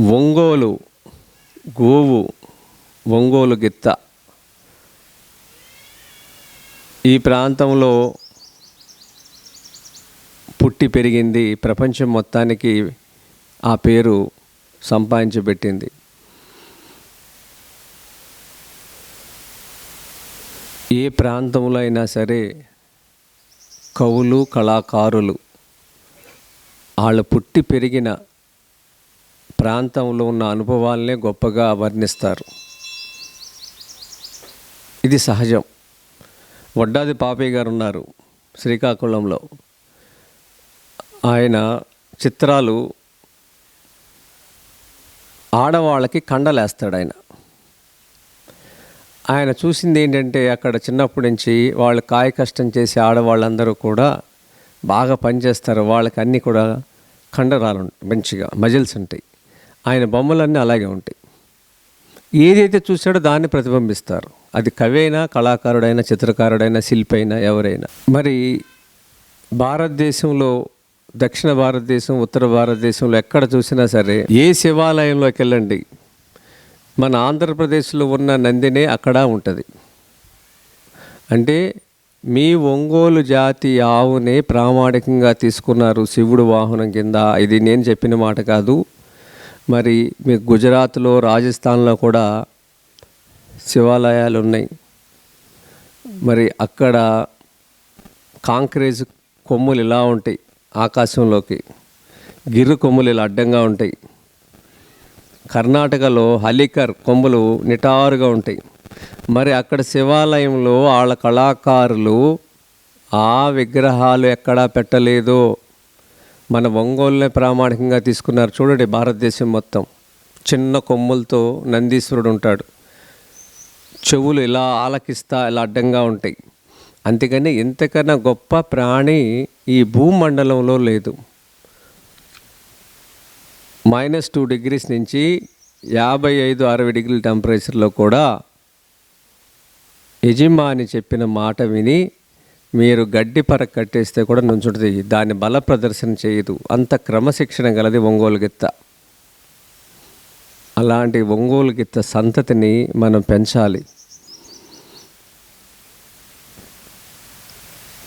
ఒంగోలు గోవు ఒంగోలు గిత్త. ఈ ప్రాంతంలో పుట్టి పెరిగింది ప్రపంచం మొత్తానికి ఆ పేరు సంపాదించబెట్టింది. ఏ ప్రాంతంలో అయినా సరే కవులు కళాకారులు వాళ్ళు పుట్టి పెరిగిన ప్రాంతంలో ఉన్న అనుభవాలనే గొప్పగా వర్ణిస్తారు. ఇది సహజం. వడ్డాది పాపయ్య గారు ఉన్నారు శ్రీకాకుళంలో. ఆయన చిత్రాలు ఆడవాళ్ళకి కండలేస్తాడు ఆయన ఆయన చూసింది ఏంటంటే అక్కడ చిన్నప్పటి నుంచి వాళ్ళు కాయ కష్టం చేసే ఆడవాళ్ళందరూ కూడా బాగా పనిచేస్తారు. వాళ్ళకి అన్నీ కూడా కండరాలు మంచిగా మజిల్స్ ఉంటాయి. ఆయన బొమ్మలన్నీ అలాగే ఉంటాయి. ఏదైతే చూశాడో దాన్ని ప్రతిబింబిస్తారు. అది కవి అయినా కళాకారుడైనా చిత్రకారుడైనా శిల్పి అయినా ఎవరైనా. మరి భారతదేశంలో దక్షిణ భారతదేశం ఉత్తర భారతదేశంలో ఎక్కడ చూసినా సరే ఏ శివాలయంలోకి వెళ్ళండి మన ఆంధ్రప్రదేశ్లో ఉన్న నందినే అక్కడ ఉంటుంది. అంటే మీ ఒంగోలు జాతి ఆవునే ప్రామాణికంగా తీసుకున్నారు శివుడు వాహనం కింద. ఇది నేను చెప్పిన మాట కాదు. మరి మీ గుజరాత్లో రాజస్థాన్లో కూడా శివాలయాలు ఉన్నాయి. మరి అక్కడ కాంక్రేజ్ కొమ్ములు ఇలా ఉంటాయి ఆకాశంలోకి. గిర్రు కొమ్ములు ఇలా అడ్డంగా ఉంటాయి. కర్ణాటకలో హలికర్ కొమ్ములు నిటారుగా ఉంటాయి. మరి అక్కడ శివాలయంలో వాళ్ళ కళాకారులు ఆ విగ్రహాలు ఎక్కడా పెట్టలేదో. మన ఒంగోలునే ప్రామాణికంగా తీసుకున్నారు. చూడండి భారతదేశం మొత్తం. చిన్న కొమ్ములతో నందీశ్వరుడు ఉంటాడు. చెవులు ఇలా ఆలకిస్తా ఇలా అడ్డంగా ఉంటాయి. అంతేకాని ఇంతకన్నా గొప్ప ప్రాణి ఈ భూమండలంలో లేదు. మైనస్ టూ డిగ్రీస్ నుంచి యాభై ఐదు అరవై డిగ్రీల టెంపరేచర్లో కూడా యజమాని చెప్పిన మాట విని మీరు గడ్డి పర కట్టేస్తే కూడా నుంచుంటుంది. దాన్ని బల ప్రదర్శన చేయదు. అంత క్రమశిక్షణ గలది ఒంగోలు గిత్త. అలాంటి ఒంగోలు గిత్త సంతతిని మనం పెంచాలి.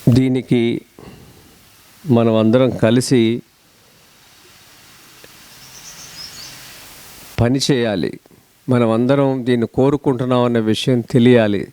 దీనికి మనం అందరం కలిసి పని చేయాలి. మనం అందరం దీన్ని కోరుకుంటున్నాం అనే విషయం తెలియాలి.